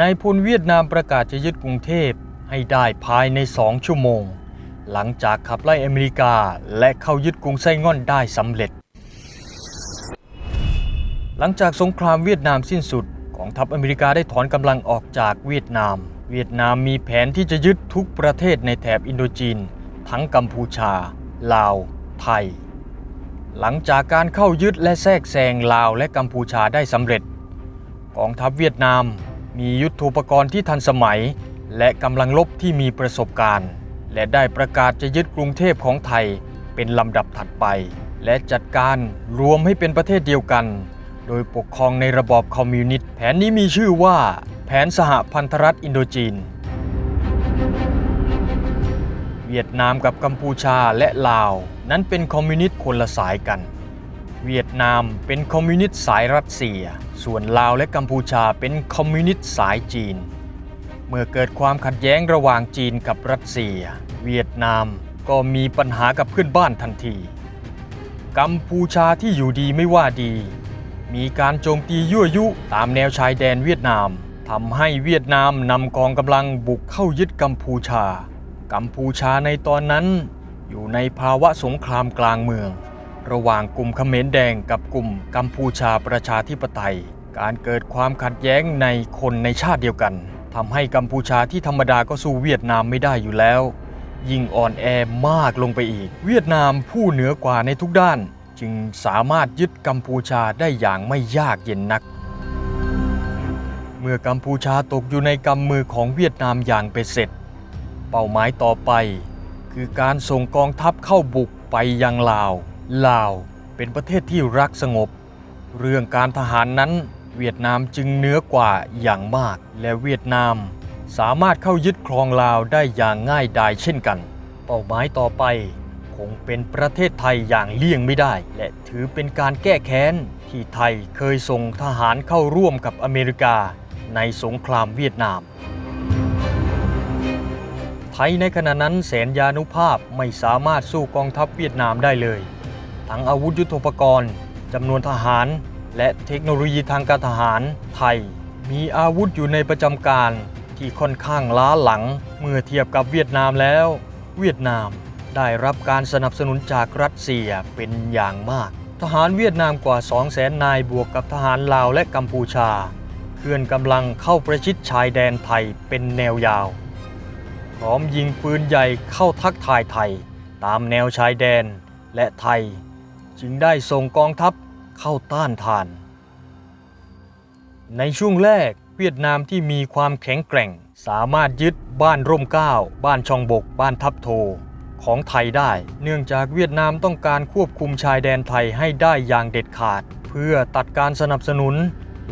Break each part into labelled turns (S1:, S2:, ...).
S1: นายพลเวียดนามประกาศจะยึดกรุงเทพให้ได้ภายในสองชั่วโมง หลังจากขับไล่อเมริกาและเข้ายึดกรุงไส้ง่อนได้สำเร็จ หลังจากสงครามเวียดนามสิ้นสุดกองทัพอเมริกาได้ถอนกำลังออกจากเวียดนาม เวียดนามมีแผนที่จะยึดทุกประเทศในแถบอินโดจีน ทั้งกัมพูชา ลาว ไทย หลังจากการเข้ายึดและแทรกแซงลาวและกัมพูชาได้สำเร็จ กองทัพเวียดนาม มียุทโธปกรณ์ที่ทันสมัย และกำลังลบที่มีประสบการณ์ และได้ประกาศจะยึดกรุงเทพของไทยเป็นลำดับถัดไป และจัดการรวมให้เป็นประเทศเดียวกัน โดยปกครองในระบอบคอมมิวนิสต์แผนนี้มีชื่อว่า แผนสหพันธรัฐอินโดจีน เวียดนามกับกัมพูชาและลาว นั้นเป็นคอมมิวนิสต์คนละสายกัน เวียดนามเป็นคอมมิวนิสต์สายรัสเซีย ส่วนลาวและกัมพูชาเป็นคอมมิวนิสต์สายจีน เมื่อเกิดความขัดแย้งระหว่างจีนกับรัสเซีย เวียดนามก็มีปัญหากับเพื่อนบ้านทันที กัมพูชาที่อยู่ดีไม่ว่าดี มีการโจมตียั่วยุตามแนวชายแดนเวียดนามทำให้เวียดนามนำกองกำลังบุกเข้ายึดกัมพูชา กัมพูชาในตอนนั้น อยู่ในภาวะสงครามกลางเมือง ระหว่างกลุ่มเขมรแดงกับกลุ่มกัมพูชาประชาธิปไตย การเกิดความขัดแย้งในคนในชาติเดียวกันทำให้กัมพูชาที่ธรรมดาก็สู้เวียดนามไม่ได้อยู่แล้ว ยิ่งอ่อนแอมากลงไปอีก เวียดนามผู้เหนือกว่าในทุกด้าน จึงสามารถยึดกัมพูชาได้อย่างไม่ยากเย็นนัก เมื่อกัมพูชาตกอยู่ในกำมือของเวียดนามอย่างเป็นเสร็จ เป้าหมายต่อไป คือการส่งกองทัพเข้าบุกไปยังลาว ลาวเป็นประเทศที่รักสงบ เรื่องการทหารนั้น เวียดนามจึงเหนือกว่าอย่างมาก และเวียดนาม สามารถเข้ายึดครองลาวได้อย่างง่ายดายเช่นกัน เป้าหมายต่อไป คงเป็นประเทศไทยอย่างเลี่ยงไม่ได้ และถือเป็นการแก้แค้น ที่ไทยเคยส่งทหารเข้าร่วมกับอเมริกาในสงครามเวียดนาม ไทยในขณะนั้นแสนยานุภาพไม่สามารถสู้กองทัพเวียดนามได้เลย ทั้งอาวุธยุทโธปกรณ์จำนวนทหาร และเทคโนโลยีทางการทหารไทย มีอาวุธอยู่ในประจำการที่ค่อนข้างล้าหลังเมื่อเทียบกับเวียดนามแล้ว เวียดนามได้รับการสนับสนุนจากรัสเซียเป็นอย่างมาก ทหารเวียดนามกว่า 200,000นายบวกกับทหารลาวและกัมพูชา เคลื่อนกำลังเข้าประชิดชายแดนไทยเป็นแนวยาว พร้อมยิงปืนใหญ่เข้าทักทายไทย ตามแนวชายแดนและไทย จึงได้ส่งกองทัพ เข้าต้านทาน ในช่วงแรกเวียดนามที่มีความแข็งแกร่ง สามารถยึดบ้านร่มเกล้าบ้านช่องบก บ้านทับโท ของไทยได้ เนื่องจากเวียดนามต้องการควบคุมชายแดนไทยให้ได้อย่างเด็ดขาด เพื่อตัดการสนับสนุน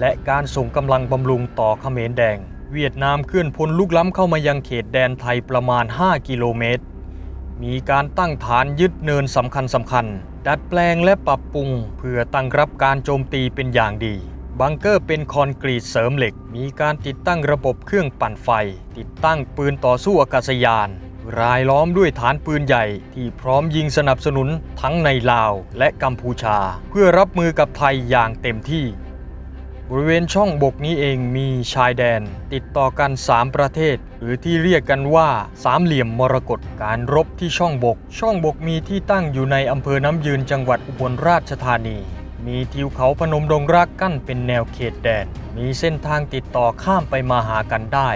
S1: และการส่งกำลังบำรุงต่อเขมรแดง เวียดนามเคลื่อนพลลุกล้ำเข้ามายังเขตแดนไทยประมาณ 5 กิโลเมตร มีการตั้งฐานยึดเนินสำคัญสำคัญ ดัดแปลงและปรับปรุง เพื่อตั้งรับการโจมตีเป็นอย่างดี บังเกอร์เป็นคอนกรีตเสริมเหล็ก มีการติดตั้งระบบเครื่องปั่นไฟ ติดตั้งปืนต่อสู้อากาศยาน รายล้อมด้วยฐานปืนใหญ่ที่พร้อมยิงสนับสนุนทั้งในลาวและกัมพูชา เพื่อรับมือกับไทยอย่างเต็มที่ บริเวณช่องบกนี้เองมีชายแดน ติดต่อกัน 3 ประเทศ หรือที่เรียกกันว่าสามเหลี่ยมมรกตการรบที่ช่องบก ช่องบกมีที่ตั้งอยู่ในอำเภอน้ำยืนจังหวัดอุบลราชธานี มีทิวเขาพนมดงรักกั้นเป็นแนวเขตแดน มีเส้นทางติดต่อข้ามไปมาหากันได้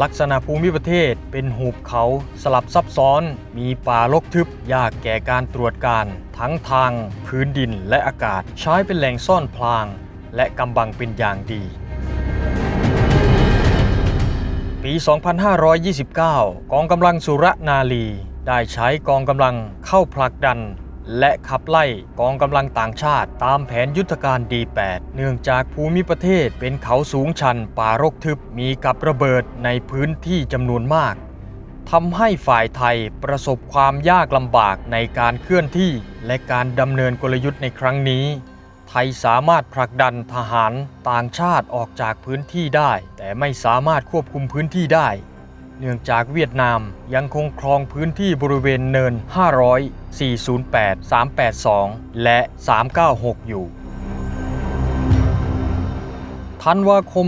S1: ลักษณะภูมิประเทศเป็นหุบเขาสลับซับซ้อน มีป่ารกทึบยากแก่การตรวจการ ทั้งทาง พื้นดินและอากาศ ใช้เป็นแหล่งซ่อนพลาง และกำบังเป็นอย่างดี ปี 2529 กองกำลังสุรนารีได้ใช้กองกำลังเข้าผลักดัน และขับไล่กองกำลังต่างชาติตามแผนยุทธการ D8 เนื่องจากภูมิประเทศเป็นเขาสูงชันป่ารกทึบมีกับระเบิดในพื้นที่จำนวนมากทำให้ฝ่ายไทยประสบความยากลำบากในการเคลื่อนที่และการดำเนินกลยุทธ์ในครั้งนี้ ทยสามารถผลักดันทหารต่างชาติออกจากพื้นที่ได้ แต่ไม่สามารถควบคุมพื้นที่ได้ เนื่องจากเวียดนามยังคงครองพื้นที่บริเวณเนิน 500 408 382 และ 396 อยู่ธันวาคม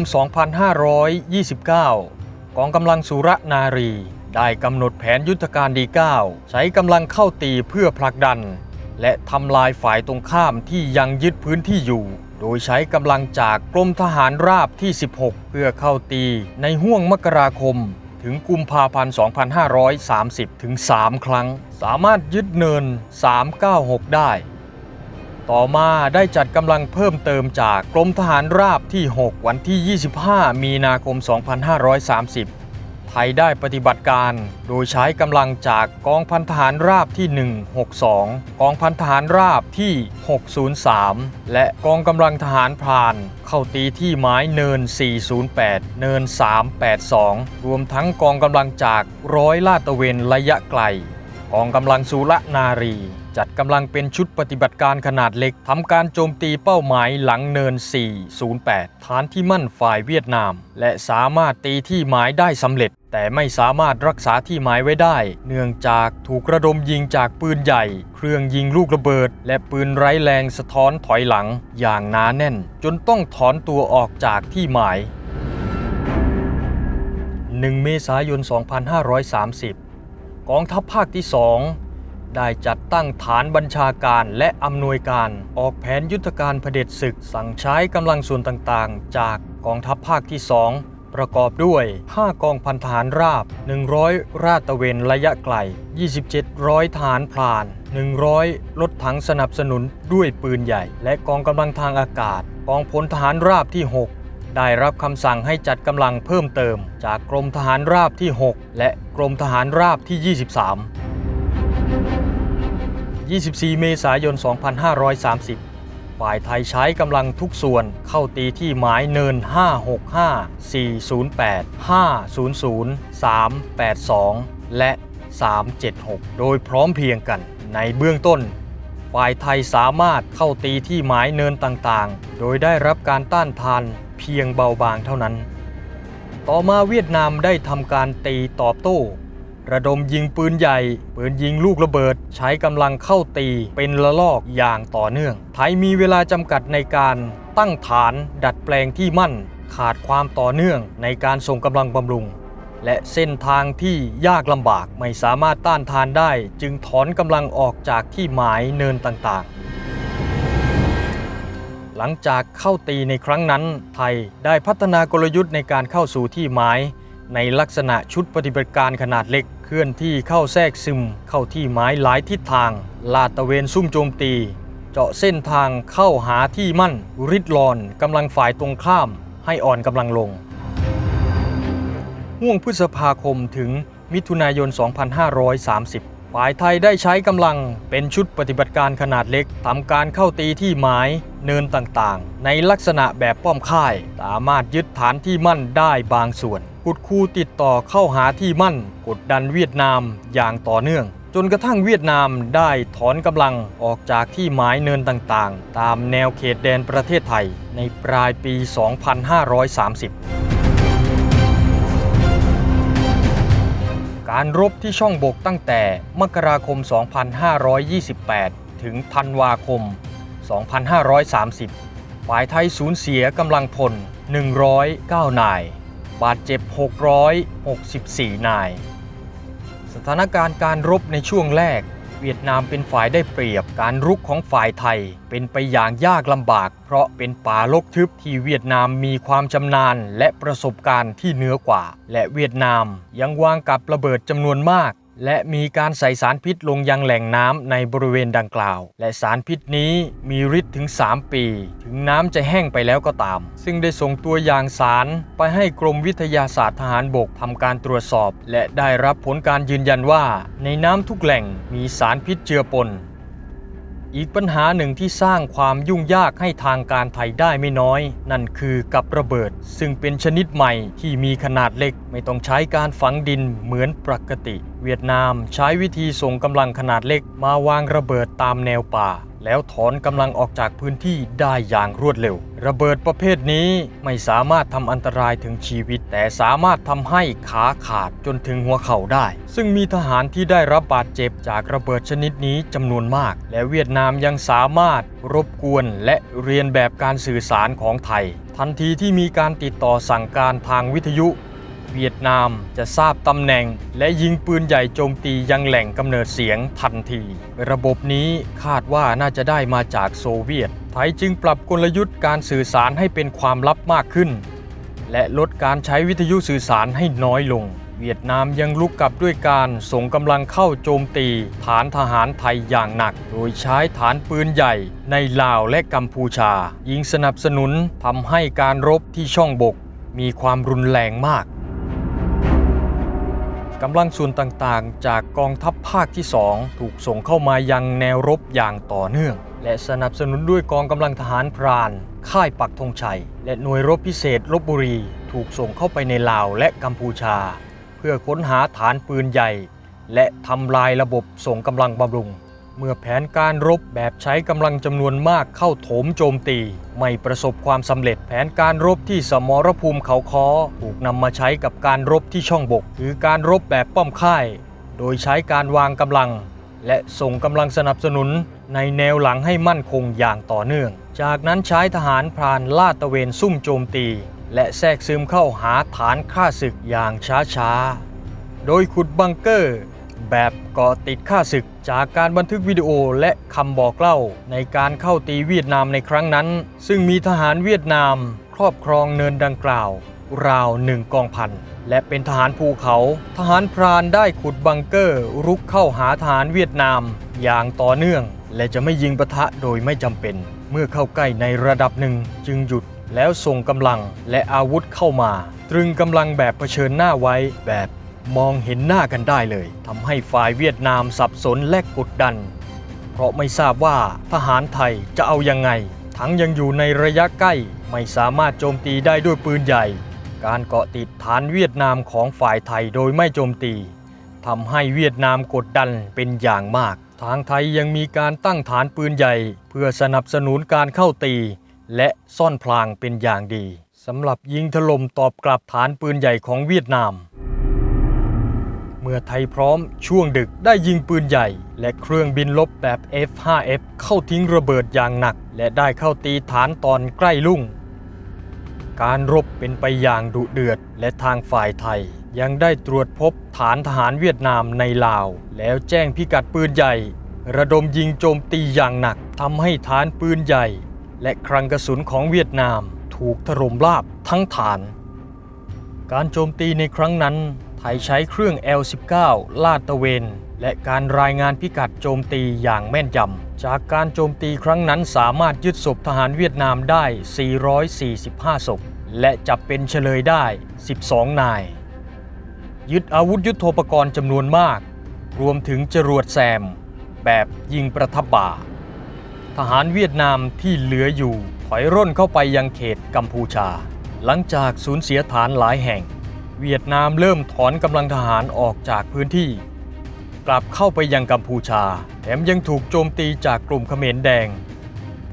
S1: 2529 กองกำลังสุรนารี ได้กำหนดแผนยุทธการดี 9 ใช้กำลังเข้าตีเพื่อผลักดัน และทำลายฝ่ายตรงข้ามที่ยังยึดพื้นที่อยู่ โดยใช้กำลังจากกรมทหารราบที่ 16 เพื่อเข้าตีในห้วงมกราคม ถึงกุมภาพันธ์ 2530 ถึง 3 ครั้ง สามารถยึดเนิน 396 ได้ ต่อมาได้จัดกำลังเพิ่มเติมจากกรมทหารราบที่ 6 วันที่ 25 มีนาคม 2530 ไทยได้ปฏิบัติการ โดยใช้กำลังจากกองพันทหารราบที่ 162 กองพันทหารราบที่ 603 และกองกำลังทหารพราน เข้าตีที่ไม้เนิน 408 เนิน 382 รวมทั้งกองกำลังจากร้อยลาดตระเวนระยะไกล กองกำลังสุรนารี จัดกำลังเป็นชุดปฏิบัติการขนาดเล็กทำการโจมตีเป้าหมายหลังเนิน 408 ฐานที่มั่นฝ่ายเวียดนาม และสามารถตีที่หมายได้สำเร็จ แต่ไม่สามารถรักษาที่หมายไว้ได้ เนื่องจากถูกระดมยิงจากปืนใหญ่ เครื่องยิงลูกระเบิด และปืนไร้แรงสะท้อนถอยหลัง อย่างหนาแน่น จนต้องถอนตัวออกจากที่หมาย 1 เมษายน 2530 กองทัพภาคที่ 2 ได้จัดตั้งฐานบัญชาการและอำนวยการ ออกแผนยุทธการเผด็จศึก สั่งใช้กำลังส่วนต่างๆ จากกองทัพภาคที่ 2 ประกอบด้วย 5 กองพันทหารราบ 100 ราตระเวนระยะไกล 27ร้อยทหารพลาน 100 รถถังสนับสนุนด้วยปืนใหญ่ และกองกำลังทางอากาศ กองพลทหารราบที่ 6ได้รับคำสั่งให้จัดกำลังเพิ่มเติม จากกรมทหารราบที่ 6 และกรมทหารราบที่ 23 24 เมษายน 2530 ฝ่ายไทยใช้กำลังทุกส่วนเข้าตีที่หมายเนิน 565 408 500 382 และ 376 โดยพร้อมเพรียงกันในเบื้องต้น ฝ่ายไทยสามารถเข้าตีที่หมายเนินต่างๆ โดยได้รับการต้านทานเพียงเบาบางเท่านั้น ต่อมาเวียดนามได้ทำการตีตอบโต้ ระดมยิงปืนใหญ่ ปืนยิงลูกระเบิด ใช้กำลังเข้าตีเป็นละลอกอย่างต่อเนื่อง ไทยมีเวลาจำกัดในการตั้งฐานดัดแปลงที่มั่น ขาดความต่อเนื่องในการส่งกำลังบำรุง และเส้นทางที่ยากลำบากไม่สามารถต้านทานได้ จึงถอนกำลังออกจากที่หมายเนินต่างๆ หลังจากเข้าตีในครั้งนั้น ไทยได้พัฒนากลยุทธ์ในการเข้าสู่ที่หมาย ในลักษณะชุดปฏิบัติการขนาดเล็ก เคลื่อนที่เข้าแทรกซึมเข้าที่หมายหลายทิศทาง ลาดตระเวนซุ่มโจมตี เจาะเส้นทางเข้าหาที่มั่น ริดรอนกำลังฝ่ายตรงข้ามให้อ่อนกำลังลงห่วงพฤษภาคมถึงมิถุนายน 2530 ฝ่ายไทยได้ใช้กำลังเป็นชุดปฏิบัติการขนาดเล็กทำการเข้าตีที่หมายเนินต่างๆ ในลักษณะแบบป้อมค่าย สามารถยึดฐานที่มั่นได้บางส่วนกุดคูติดต่อเข้าหาที่มั่น กดดันเวียดนามอย่างต่อเนื่อง จนกระทั่งเวียดนามได้ถอนกำลังออกจากที่หมายเนินต่างๆ ตามแนวเขตแดนประเทศไทยในปลายปี 2530ารรบที่ช่องบกตั้งแต่มกราคม 2528 ถึงธันวาคม 2530 ฝ่ายไทยสูญเสียกำลังพล 109 นาย บาดเจ็บ 664 นาย สถานการณ์การรบในช่วงแรก เวียดนามเป็นฝ่ายได้เปรียบการรุกของฝ่ายไทย เป็นไปอย่างยากลำบาก เพราะเป็นป่าลกทึบที่เวียดนามมีความชำนาญและประสบการณ์ที่เหนือกว่า และเวียดนามยังวางกับระเบิดจำนวนมาก และมีการใส่สารพิษลงยังแหล่งน้ำในบริเวณดังกล่าว และสารพิษนี้มีฤทธิ์ถึง 3 ปี ถึงน้ำจะแห้งไปแล้วก็ตาม ซึ่งได้ส่งตัวอย่างสารไปให้กรมวิทยาศาสตร์ทหารบกทำการตรวจสอบ และได้รับผลการยืนยันว่า ในน้ำทุกแหล่งมีสารพิษเจือปน อีกปัญหาหนึ่งที่สร้างความยุ่งยากให้ทางการไทยได้ไม่น้อย นั่นคือกับระเบิด ซึ่งเป็นชนิดใหม่ที่มีขนาดเล็ก ไม่ต้องใช้การฝังดินเหมือนปกติ เวียดนามใช้วิธีส่งกำลังขนาดเล็กมาวางระเบิดตามแนวป่า แล้วถอนกำลังออกจากพื้นที่ได้อย่างรวดเร็ว ระเบิดประเภทนี้ไม่สามารถทำอันตรายถึงชีวิต แต่สามารถทำให้ขาขาดจนถึงหัวเข่าได้ ซึ่งมีทหารที่ได้รับบาดเจ็บจากระเบิดชนิดนี้จำนวนมาก และเวียดนามยังสามารถรบกวนและเรียนแบบการสื่อสารของไทย ทันทีที่มีการติดต่อสั่งการทางวิทยุ เวียดนามจะทราบตำแหน่ง และยิงปืนใหญ่โจมตียังแหล่งกำเนิดเสียงทันที ระบบนี้คาดว่าน่าจะได้มาจากโซเวียต ไทยจึงปรับกลยุทธ์การสื่อสารให้เป็นความลับมากขึ้น และลดการใช้วิทยุสื่อสารให้น้อยลง เวียดนามยังลุกกลับด้วยการส่งกำลังเข้าโจมตี ฐานทหารไทยอย่างหนัก โดยใช้ฐานปืนใหญ่ ในลาวและกัมพูชา ยิงสนับสนุนทำให้การรบที่ช่องบกมีความรุนแรงมาก กำลังส่วนต่างๆ จากกองทัพภาคที่ 2 ถูกส่งเข้ามายังแนวรบอย่างต่อเนื่อง และสนับสนุนด้วยกองกำลังทหารพราน ค่ายปักธงชัย และหน่วยรบพิเศษลบบุรี ถูกส่งเข้าไปในลาวและกัมพูชา เพื่อค้นหาฐานปืนใหญ่ และทำลายระบบส่งกำลังบำรุง เมื่อแผนการรบแบบใช้กำลังจำนวนมากเข้าโถมโจมตี ไม่ประสบความสำเร็จแผนการรบที่สมรภูมิเขาคอถูกนำมาใช้กับการรบที่ช่องบก คือการรบแบบป้อมค่าย โดยใช้การวางกำลัง และส่งกำลังสนับสนุนในแนวหลังให้มั่นคงอย่างต่อเนื่อง จากนั้นใช้ทหารพรานลาดตระเวนซุ่มโจมตี และแทรกซึมเข้าหาฐานฆ่าศึกอย่างช้าๆ โดยขุดบังเกอร์ แบบเกาะติดค่าศึกจากการบันทึกวิดีโอและคำบอกเล่าในการเข้าตีเวียดนามในครั้งนั้น ซึ่งมีทหารเวียดนามครอบครองเนินดังกล่าว ราวหนึ่งกองพันและเป็นทหารภูเขา ทหารพรานได้ขุดบังเกอร์รุกเข้าหาทหารเวียดนาม อย่างต่อเนื่อง และจะไม่ยิงปะทะโดยไม่จำเป็น เมื่อเข้าใกล้ในระดับหนึ่งจึงหยุดแล้วส่งกำลังและอาวุธเข้ามา ตรึงกำลังแบบเผชิญหน้าไว้แบบ มองเห็นหน้ากันได้เลยทำให้ฝ่ายเวียดนามสับสนและกดดัน เพราะไม่ทราบว่าทหารไทยจะเอายังไง ทั้งยังอยู่ในระยะใกล้ไม่สามารถโจมตีได้ด้วยปืนใหญ่ การเกาะติดฐานเวียดนามของฝ่ายไทยโดยไม่โจมตีทำให้เวียดนามกดดันเป็นอย่างมาก ทางไทยยังมีการตั้งฐานปืนใหญ่ เพื่อสนับสนุนการเข้าตี และซ่อนพลางเป็นอย่างดีสำหรับยิงถล่มตอบกลับฐานปืนใหญ่ของเวียดนาม เมื่อไทยพร้อมช่วงดึกได้ยิงปืนใหญ่ และเครื่องบินลบแบบ F5F เข้าทิ้งระเบิดอย่างหนัก และได้เข้าตีฐานตอนใกล้ลุ่ง การรบเป็นไปอย่างดุเดือด และทางฝ่ายไทยยังได้ตรวจพบฐานทหารเวียดนามในลาว แล้วแจ้งพิกัดปืนใหญ่ ระดมยิงโจมตีอย่างหนักทำให้ฐานปืนใหญ่ และคลังกระสุนของเวียดนาม ถูกถล่มราบทั้งฐาน การโจมตีในครั้งนั้น ไทยใช้เครื่อง L-19 ลาดตระเวน และการรายงานพิกัดโจมตีอย่างแม่นยำ จากการโจมตีครั้งนั้นสามารถยึดศพทหารเวียดนามได้ 445 ศพ และจับเป็นเฉลยได้ 12 นาย ยึดอาวุธยุโทโธปกรณ์จำนวนมาก รวมถึงจรวดแซม แบบยิงประทับบ่า ทหารเวียดนามที่เหลืออยู่ถอยร่นเข้าไปยังเขตกัมพูชา หลังจากสูญเสียฐานหลายแห่ง เวียดนามเริ่มถอนกำลังทหารออกจากพื้นที่ กลับเข้าไปยังกัมพูชา แถมยังถูกโจมตีจากกลุ่มเขมรแดง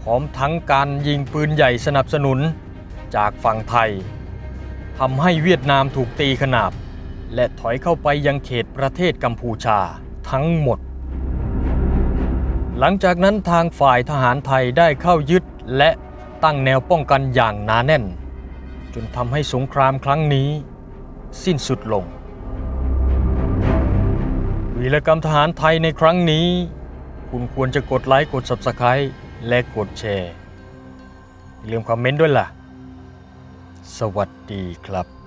S1: พร้อมทั้งการยิงปืนใหญ่สนับสนุนจากฝั่งไทยทำให้เวียดนามถูกตีขนาบ และถอยเข้าไปยังเขตประเทศกัมพูชาทั้งหมด หลังจากนั้นทางฝ่ายทหารไทยได้เข้ายึดและตั้งแนวป้องกันอย่างหนาแน่น จนทำให้สงครามครั้งนี้ สิ้นสุดลง วีรกรรมทหารไทยในครั้งนี้ คุณควรจะกดไลค์กด Subscribe และกดแชร์อย่าลืมคอมเมนต์ด้วยล่ะ สวัสดีครับ